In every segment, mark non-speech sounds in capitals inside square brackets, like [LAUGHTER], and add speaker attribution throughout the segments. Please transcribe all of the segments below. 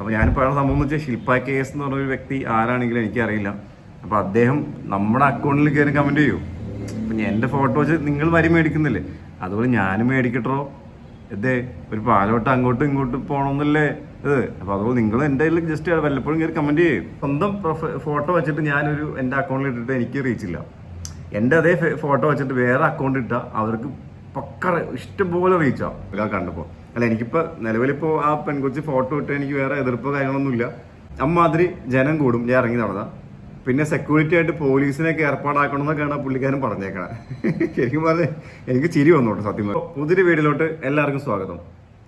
Speaker 1: അപ്പോൾ അയാളുടെ സംഭവം എന്ന് വെച്ചാൽ ശില്പ കെ എസ് എന്ന് പറഞ്ഞ ഒരു വ്യക്തി ആരാണെങ്കിലും എനിക്കറിയില്ല. അപ്പോൾ അദ്ദേഹം നമ്മുടെ അക്കൗണ്ടിൽ കയറി കമന്റ് ചെയ്യൂ. അപ്പം എന്റെ ഫോട്ടോ വെച്ച് നിങ്ങൾ വരി മേടിക്കുന്നില്ലേ? അതുപോലെ ഞാനും മേടിക്കട്ടോ. എന്തേ ഒരു പാലോട്ട് അങ്ങോട്ടും ഇങ്ങോട്ടും പോകണമെന്നല്ലേ ഇത്? അപ്പോൾ അതുപോലെ നിങ്ങൾ എന്റെ കയ്യിൽ ജസ്റ്റ് വല്ലപ്പോഴും കയറി കമന്റ് ചെയ്യും. സ്വന്തം ഫോട്ടോ വെച്ചിട്ട് ഞാനൊരു എന്റെ അക്കൗണ്ടിൽ ഇട്ടിട്ട് എനിക്ക് റീച്ച് ഇല്ല. എന്റെ അതേ ഫോട്ടോ വെച്ചിട്ട് വേറെ അക്കൗണ്ട് ഇട്ടാൽ അവർക്ക് പക്ക ഇഷ്ടംപോലെ റീച്ച് ഒരാൾ കണ്ടപ്പോൾ അല്ല എനിക്കിപ്പോൾ നിലവിലിപ്പോൾ ആ പെൺകൊച്ചി ഫോട്ടോ ഇട്ട് എനിക്ക് വേറെ എതിർപ്പോ കാര്യങ്ങളൊന്നുമില്ല. അമ്മാതിരി ജനം കൂടും. ഞാൻ ഇറങ്ങി നടന്ന. പിന്നെ സെക്യൂരിറ്റി ആയിട്ട് പോലീസിനെയൊക്കെ ഏർപ്പാടാക്കണം എന്നൊക്കെയാണ് ആ പുള്ളിക്കാരൻ പറഞ്ഞേക്കണേ. ശരിക്കും പറഞ്ഞ എനിക്ക് ചിരി വന്നോട്ടെ സത്യം പറഞ്ഞാൽ. പുതിയൊരു വീഡിയോയിലോട്ട് എല്ലാവർക്കും സ്വാഗതം.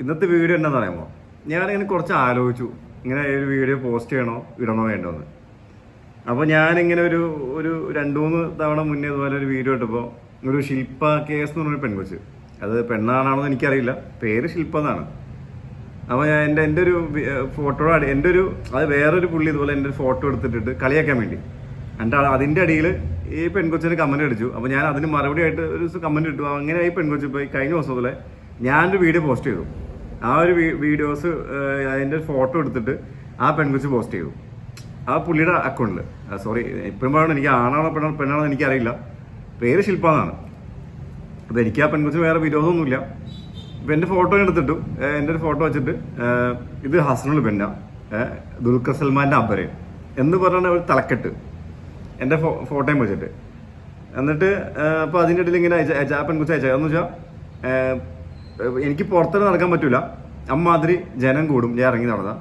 Speaker 1: ഇന്നത്തെ വീഡിയോ എന്താണെന്ന് പറയുമ്പോൾ ഞാനിങ്ങനെ കുറച്ച് ആലോചിച്ചു. ഇങ്ങനെ ഒരു വീഡിയോ പോസ്റ്റ് ചെയ്യണോ ഇടണോ വേണ്ടോ എന്ന് അപ്പോൾ ഞാനിങ്ങനെ ഒരു ഒരു രണ്ട് മൂന്ന് തവണ മുന്നേ ഇതുപോലെ ഒരു വീഡിയോ ഇട്ടപ്പോൾ ഒരു ശില്പ കേസ് എന്ന് പറഞ്ഞൊരു പെൺകൊച്ച്. അത് പെണ്ണാണോ എന്ന് എനിക്കറിയില്ല. പേര് ശില്പ എന്നാണ്. അപ്പോൾ ഞാൻ എന്റെ എന്റെ ഒരു ഫോട്ടോ എന്റെ ഒരു അത് വേറൊരു പുള്ളി ഇതുപോലെ എന്റെ ഒരു ഫോട്ടോ എടുത്തിട്ടിട്ട് കളിയാക്കാൻ വേണ്ടി. എന്റെ അതിന്റെ അടിയിൽ ഈ പെൺകൊച്ചിന് കമന്റ് അടിച്ചു. അപ്പോൾ ഞാൻ അതിന് മറുപടി ആയിട്ട് ഒരു കമന്റ് ഇട്ടു. അങ്ങനെ ഈ പെൺകൊച്ചി പോയി കഴിഞ്ഞ ദിവസം പോലെ ഞാനൊരു വീഡിയോ പോസ്റ്റ് ചെയ്തു. ആ ഒരു വീഡിയോസ് അതിന്റെ ഫോട്ടോ എടുത്തിട്ട് ആ പെൺകൊച്ചി പോസ്റ്റ് ചെയ്തു. ആ പുള്ളിയുടെ അക്കൗണ്ടിൽ സോറി ഇപ്പോഴും എനിക്ക് ആണാണോ പെണ്ണാണോ പെണ്ണാണോ എനിക്കറിയില്ല. പേര് ശില്പ എന്നാണ്. അപ്പോൾ എനിക്ക് ആ പെൺകുച്ച് വേറെ വിരോധമൊന്നുമില്ല. ഇപ്പം എന്റെ ഫോട്ടോ എടുത്തിട്ടു. എന്റെ ഒരു ഫോട്ടോ വെച്ചിട്ട് ഇത് ഹസനുൽ ബെന്ന ദുൽഖർ സൽമാന്റെ അബര് എന്ന് പറയുന്ന ഒരു തലക്കെട്ട്. എന്റെ ഫോ ഫോട്ടോയും വെച്ചിട്ട്. എന്നിട്ട് അപ്പോൾ അതിന്റെ ഇടയിൽ ഇങ്ങനെ അയച്ച ആ പെൺകുച്ച അയച്ച എന്ന് വെച്ചാൽ എനിക്ക് പുറത്തേക്ക് നടക്കാൻ പറ്റില്ല അമ്മാതിരി ജനം കൂടും. ഞാൻ ഇറങ്ങി നടന്ന.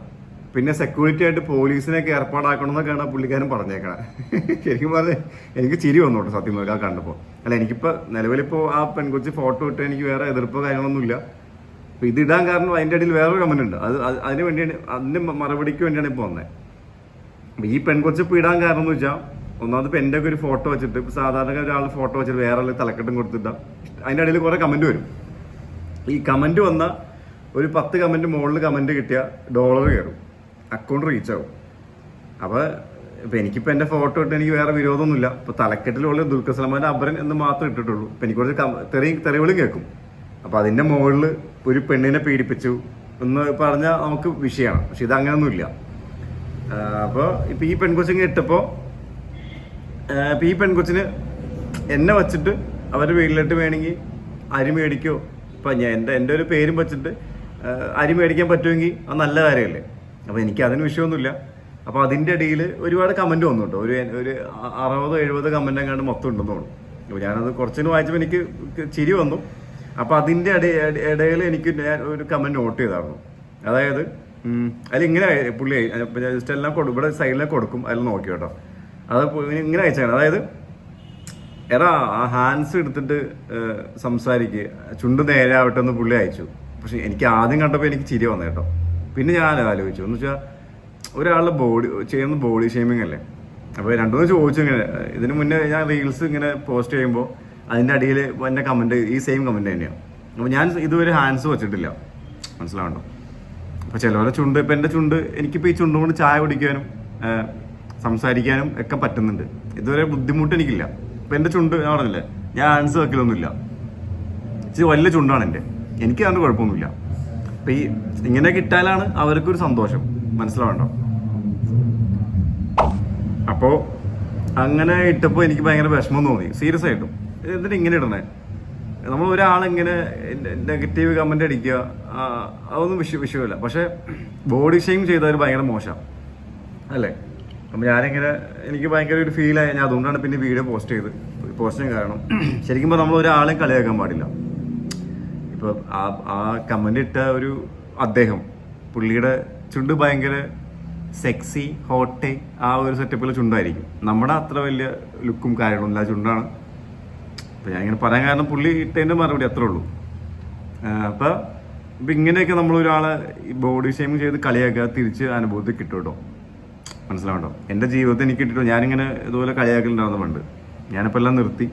Speaker 1: പിന്നെ സെക്യൂരിറ്റി ആയിട്ട് പോലീസിനെയൊക്കെ ഏർപ്പാടാക്കണം എന്നൊക്കെയാണ് ആ പുള്ളിക്കാരൻ പറഞ്ഞേക്കണത് ശരിക്കും പറഞ്ഞത് എനിക്ക് ചിരി വന്നു കേട്ടോ സത്യം പറഞ്ഞാൽ കണ്ടപ്പോൾ അല്ല എനിക്കിപ്പോൾ നിലവിലിപ്പോൾ ആ പെൺകുച്ചി ഫോട്ടോ ഇട്ട് എനിക്ക് വേറെ എതിർപ്പോ കാര്യങ്ങളൊന്നുമില്ല. അപ്പോൾ ഇത് ഇടാൻ കാരണം അതിന്റെ ഇടയിൽ വേറൊരു കമന്റ് ഉണ്ട്. അത് അത് അതിന് വേണ്ടിയാണ് അതിന്റെ മറുപടിക്ക് വേണ്ടിയാണ് ഇപ്പോൾ വന്നത് അപ്പോൾ ഈ പെൺകൊച്ചി ഇപ്പോൾ ഇടാൻ കാരണം എന്ന് വെച്ചാൽ ഒന്നാമത് ഇപ്പം എന്റെ ഒക്കെ ഒരു ഫോട്ടോ വെച്ചിട്ട് ഇപ്പോൾ സാധാരണ ഒരാളുടെ ഫോട്ടോ വെച്ചിട്ട് വേറെ ആൾ തലക്കെട്ടും കൊടുത്തിട്ടാ അതിന്റെ ഇടയിൽ കുറേ കമന്റ് വരും. ഈ കമന്റ് വന്ന ഒരു പത്ത് കമന്റ് മുകളിൽ കമന്റ് കിട്ടിയ ഡോളർ കയറും. അക്കൗണ്ട് റീച്ച് ആവും. അപ്പോൾ ഇപ്പം എനിക്കിപ്പോൾ എന്റെ ഫോട്ടോ ഇട്ട് എനിക്ക് വേറെ വിരോധമൊന്നുമില്ല. ഇപ്പോൾ തലക്കെട്ടിലുള്ള ദുൽഖർ സൽമാൻ അബ്രൻ എന്ന് മാത്രം ഇട്ടിട്ടുള്ളൂ. ഇപ്പം എനിക്ക് കുറച്ച് തെറി തെറിവിളും കേൾക്കും. അപ്പോൾ അതിന്റെ മുകളിൽ ഒരു പെണ്ണിനെ പീഡിപ്പിച്ചു എന്ന് പറഞ്ഞാൽ നമുക്ക് വിഷയമാണ്. പക്ഷെ ഇത് അങ്ങനെയൊന്നുമില്ല. അപ്പോൾ ഇപ്പം ഈ പെൺകൊച്ചിങ്ങനെ ഇട്ടപ്പോൾ ഇപ്പം ഈ പെൺകൊച്ചിന് എന്നെ വച്ചിട്ട് അവരുടെ വീട്ടിലിട്ട് വേണമെങ്കിൽ അരി മേടിക്കോ. ഇപ്പം ഞാൻ എന്റെ എന്റെ ഒരു പേരും വെച്ചിട്ട് അരി മേടിക്കാൻ പറ്റുമെങ്കിൽ അത് നല്ല കാര്യമല്ലേ? അപ്പോൾ എനിക്ക് അതിന് വിഷയമൊന്നുമില്ല. അപ്പോൾ അതിന്റെ ഇടയിൽ ഒരുപാട് കമന്റ് വന്നു കേട്ടോ ഒരു ഒരു അറുപത് എഴുപത് കമന്റ് എങ്ങാണ്ട് മൊത്തം ഉണ്ടെന്ന് തോന്നുന്നു. അപ്പോൾ ഞാനത് കുറച്ചിന് വായിച്ചപ്പോൾ എനിക്ക് ചിരി വന്നു. അപ്പോൾ അതിന്റെ ഇടയിൽ എനിക്ക് ഞാൻ ഒരു കമന്റ് നോട്ട് ചെയ്തായിരുന്നു. അതായത് അതിൽ ഇങ്ങനെ പുള്ളി ജസ്റ്റ് എല്ലാം കൊടുക്കും ഇവിടെ സൈഡിലേക്ക് കൊടുക്കും അതിൽ നോക്കി കേട്ടോ. അത് ഇങ്ങനെ അയച്ചാണ് അതായത് എടാ ആ ഹാൻഡ്സ് എടുത്തിട്ട് സംസാരിക്കുക ചുണ്ട് നേരെ ആവട്ടെ എന്ന് പുള്ളി അയച്ചു. പക്ഷെ എനിക്ക് ആദ്യം കണ്ടപ്പോൾ എനിക്ക് ചിരി വന്നു കേട്ടോ. പിന്നെ ഞാൻ ആലോചിച്ചു. എന്ന് വെച്ചാൽ ഒരാളുടെ ബോഡി ചെയ്യുന്ന ബോഡി ഷേമിംഗ് അല്ലേ? അപ്പോൾ രണ്ടു മൂന്ന് ചോദിച്ചു ഇങ്ങനെ. ഇതിന് മുന്നേ ഞാൻ റീൽസ് ഇങ്ങനെ പോസ്റ്റ് ചെയ്യുമ്പോൾ അതിന്റെ അടിയിൽ എന്റെ കമന്റ് ഈ സെയിം കമന്റ് തന്നെയാണ് അപ്പോൾ ഞാൻ ഇതുവരെ ഹാൻഡ്സ് വെച്ചിട്ടില്ല. മനസ്സിലാവണ്ടോ? അപ്പോൾ ചിലവരെ ചുണ്ട് ഇപ്പം എന്റെ ചുണ്ട് എനിക്കിപ്പോൾ ഈ ചുണ്ട് കൊണ്ട് ചായ കുടിക്കാനും സംസാരിക്കാനും ഒക്കെ പറ്റുന്നുണ്ട്. ഇതുവരെ ബുദ്ധിമുട്ട് എനിക്കില്ല. ഇപ്പം എന്റെ ചുണ്ട് ഞാൻ പറഞ്ഞില്ലേ ഞാൻ ഹാൻഡ്സ് വെക്കലൊന്നുമില്ല. ഇച്ചിരി വലിയ ചുണ്ടാണ് എന്റെ എനിക്ക് അതുകൊണ്ട് കുഴപ്പമൊന്നുമില്ല. അപ്പം ഈ ഇങ്ങനെ ഇട്ടാലാണ് അവർക്കൊരു സന്തോഷം. മനസ്സിലാവണ്ടോ? അപ്പോ അങ്ങനെ ഇട്ടപ്പോൾ എനിക്ക് ഭയങ്കര വിഷമം തോന്നി. സീരിയസ് ആയിട്ടും. എന്നിട്ട് ഇങ്ങനെ ഇടണേ. നമ്മൾ ഒരാളിങ്ങനെ നെഗറ്റീവ് കമന്റ് അടിക്കുക അതൊന്നും വിഷയ വിഷയമില്ല. പക്ഷെ ബോഡി ഷെയിം ചെയ്താൽ ഭയങ്കര മോശം. അല്ലേ? അപ്പം ഞാനിങ്ങനെ എനിക്ക് ഭയങ്കര ഒരു ഫീലായി ഞാൻ അതുകൊണ്ടാണ് പിന്നെ വീഡിയോ പോസ്റ്റ് ചെയ്ത് പോസ്റ്റ് ചെയ്യാൻ കാരണം. ശരിക്കും നമ്മൾ ഒരാളെയും കളിയാക്കാൻ പാടില്ല. ഇപ്പോൾ ആ ആ ഇട്ട ഒരു അദ്ദേഹം പുള്ളിയുടെ ചുണ്ട് ഭയങ്കര സെക്സി ഹോട്ട് ആ ഒരു സെറ്റപ്പിലെ ചുണ്ടായിരിക്കും. നമ്മുടെ അത്ര വലിയ ലുക്കും കാര്യങ്ങളും ആ ചുണ്ടാണ്. അപ്പോൾ ഞാൻ ഇങ്ങനെ പറയാൻ കാരണം പുള്ളി ഇട്ടതിന്റെ മറുപടി അത്രേ ഉള്ളൂ. അപ്പോൾ ഇപ്പം ഇങ്ങനെയൊക്കെ നമ്മൾ ഒരാളെ ബോഡി ഷേമിങ് ചെയ്ത് കളിയാക്കുക തിരിച്ച് അനുഭവത്തിൽ കിട്ടും കേട്ടോ. മനസ്സിലാവണ്ടോ? എന്റെ ജീവിതത്തിൽ എനിക്ക് കിട്ടിട്ടോ ഞാനിങ്ങനെ ഇതുപോലെ കളിയാക്കലുണ്ടാവുന്ന പണ്ട്. ഞാനിപ്പോൾ എല്ലാം നിർത്തി.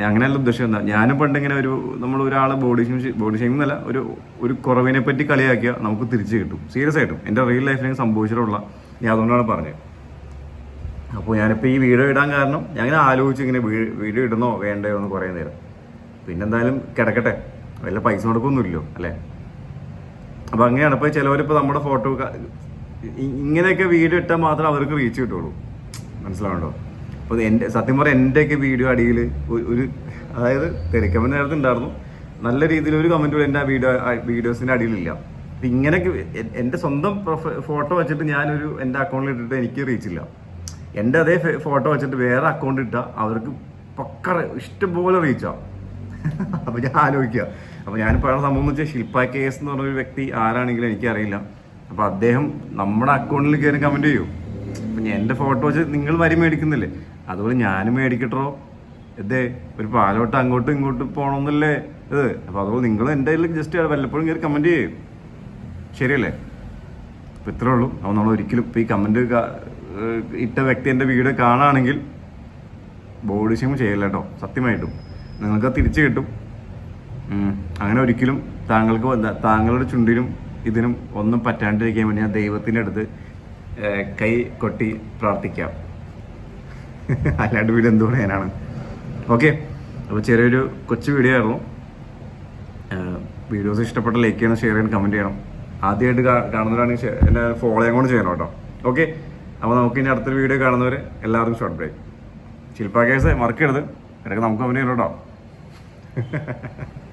Speaker 1: ഞാൻ ഉദ്ദേശം എന്താ ഞാനും പണ്ട് ഇങ്ങനെ ഒരു നമ്മൾ ഒരാളെ ബോഡി ഷെയിം ബോഡി ഷെയിം എന്നല്ല ഒരു ഒരു കുറവിനെ പറ്റി കളിയാക്കിയ നമുക്ക് തിരിച്ച് കിട്ടും. സീരിയസ് ആയിട്ടും. എന്റെ റിയൽ ലൈഫിൽ സംഭവിച്ചിട്ടുള്ള ഞാൻ അതുകൊണ്ടാണ് പറഞ്ഞത്. അപ്പോൾ ഞാനിപ്പോൾ ഈ വീഡിയോ ഇടാൻ കാരണം ഞാൻ ഇങ്ങനെ ആലോചിച്ച് ഇങ്ങനെ വീഡിയോ ഇടണോ വേണ്ടയോ എന്ന് കുറേ നേരം. പിന്നെന്തായാലും കിടക്കട്ടെ. വല്ല പൈസ കൊടുക്കൊന്നുമില്ലല്ലോ അല്ലേ? അപ്പോൾ അങ്ങനെയാണ്. ഇപ്പോൾ ചിലവരിപ്പോൾ നമ്മുടെ ഫോട്ടോ ഇങ്ങനെയൊക്കെ വീഡിയോ ഇട്ടാൽ മാത്രമേ അവർക്ക് റീച്ച് കിട്ടുള്ളൂ. മനസ്സിലാവുണ്ടോ അപ്പോൾ എന്റെ സത്യം പറഞ്ഞാൽ എന്റെയൊക്കെ വീഡിയോ അടിയിൽ ഒരു അതായത് തിരക്കമ്മ നേരത്തെ ഉണ്ടായിരുന്നു നല്ല രീതിയിൽ ഒരു കമന്റ് എന്റെ ആ വീഡിയോ വീഡിയോസിന്റെ അടിയിലില്ല. അപ്പം ഇങ്ങനെയൊക്കെ എന്റെ സ്വന്തം ഫോട്ടോ വെച്ചിട്ട് ഞാനൊരു എന്റെ അക്കൗണ്ടിൽ ഇട്ടിട്ട് എനിക്ക് റീച്ച് ഇല്ല. എന്റെ അതേ ഫോട്ടോ വെച്ചിട്ട് വേറെ അക്കൗണ്ട് ഇട്ടാൽ അവർക്ക് പക്ക ഇഷ്ടംപോലെ റീച്ചാവും [LAUGHS] അപ്പോൾ ഞാൻ ആലോചിക്കുക അപ്പോൾ ഞാൻ പറയുന്ന സംഭവം എന്ന് വെച്ചാൽ ശില്പ കെ എസ് എന്ന് പറഞ്ഞൊരു വ്യക്തി ആരാണെങ്കിലും എനിക്കറിയില്ല. അപ്പോൾ അദ്ദേഹം നമ്മുടെ അക്കൗണ്ടിൽ കയറി കമന്റ് ചെയ്യൂ. അപ്പം എന്റെ ഫോട്ടോ വെച്ച് നിങ്ങൾ വരി മേടിക്കുന്നില്ലേ? അതുപോലെ ഞാനും മേടിക്കട്ടോ. എന്തേ ഒരു പാലോട്ട് അങ്ങോട്ടും ഇങ്ങോട്ടും പോകണമെന്നല്ലേ ഇത്? അപ്പോൾ അതുപോലെ നിങ്ങൾ എന്റെ കയ്യിൽ ജസ്റ്റ് വല്ലപ്പോഴും കയറി കമന്റ് ചെയ്യും. ശരിയല്ലേ? അപ്പോൾ ഇത്രേ ഉള്ളൂ. അപ്പോൾ നമ്മൾ ഒരിക്കലും ഇപ്പോൾ ഈ കമന്റ് ഇട്ട വ്യക്തി എന്റെ വീഡിയോ കാണുകയാണെങ്കിൽ ബോഡി ഷെയിം ചെയ്യില്ല കേട്ടോ സത്യമായിട്ടും. നിങ്ങൾക്ക് തിരിച്ചു കിട്ടും. അങ്ങനെ ഒരിക്കലും താങ്കൾക്ക് താങ്കളുടെ ചുണ്ടിനും ഇതിനും ഒന്നും പറ്റാണ്ടിരിക്കാൻ വേണ്ടി ഞാൻ ദൈവത്തിന്റെ അടുത്ത് കൈ കൊട്ടി പ്രാർത്ഥിക്കാം. [LAUGHS] അല്ലാണ്ട് വീട് എന്ത് പറയാനാണ് ഓക്കെ അപ്പോൾ ചെറിയൊരു കൊച്ചു വീഡിയോ ആയിരുന്നു. വീഡിയോസ് ഇഷ്ടപ്പെട്ട ലൈക്ക് ചെയ്യണം ഷെയർ ചെയ്യണം കമന്റ് ചെയ്യണം. ആദ്യമായിട്ട് കാണുന്നവരാണെങ്കിൽ എന്നെ ഫോളോ ചെയ്യാൻ കൂടെ ചെയ്യണം കേട്ടോ. ഓക്കെ അപ്പോൾ നമുക്ക് ഇനി അടുത്തൊരു വീഡിയോ കാണുന്നവർ എല്ലാവർക്കും ഷോർട്ട് ബ്രേക്ക് ശില്പാ കേസ് മറക്കരുത്. ഇടയ്ക്ക് നമുക്ക് അവനെ കേട്ടോ. [LAUGHS]